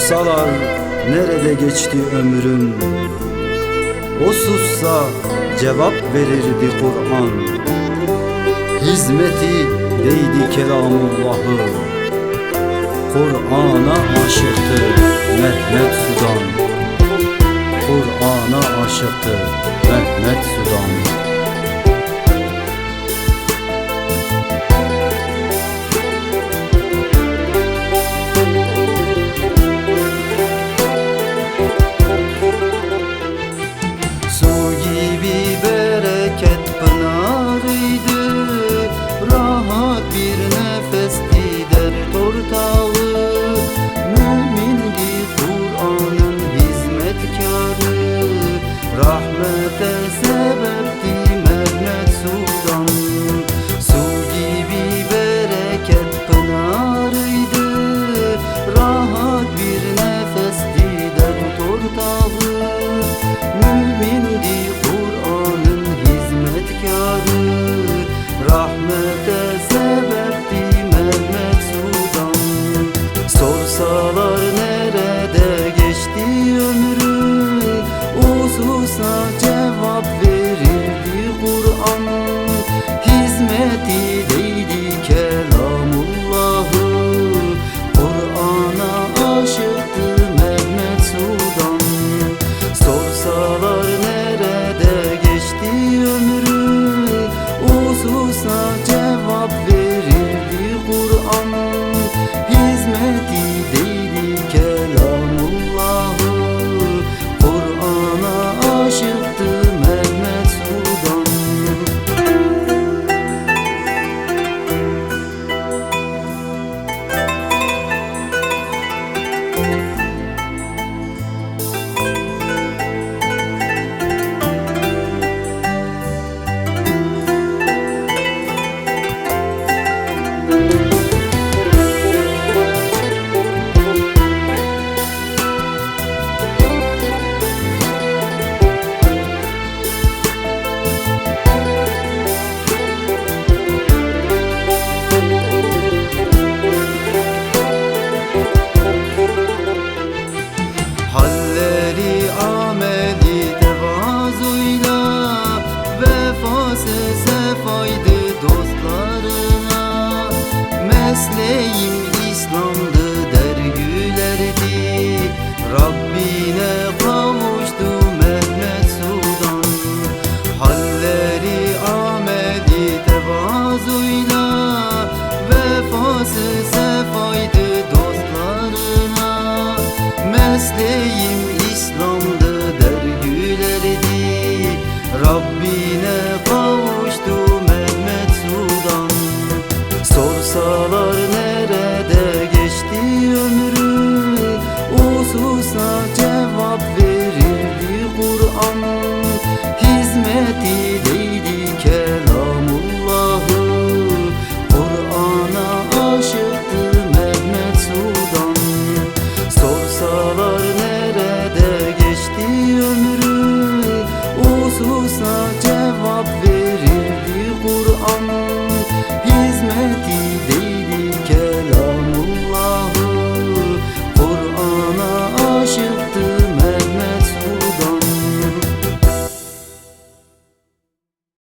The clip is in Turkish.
Sorsalar nerede geçti ömrün? O sussa cevap verirdi Kur'an. Hizmeti değdi kelamullahı Kur'an'a aşıktı Mehmet Sudan. Kur'an'a aşıktı Mehmet Sudan Hususa cevap verirdi Rabbine kavuştu Mehmet Sudan Halleri Ahmet'i tevazuyla Vefası sefaydı dostlarına. Mesleğim İslam'dı der gülerdi Rabbi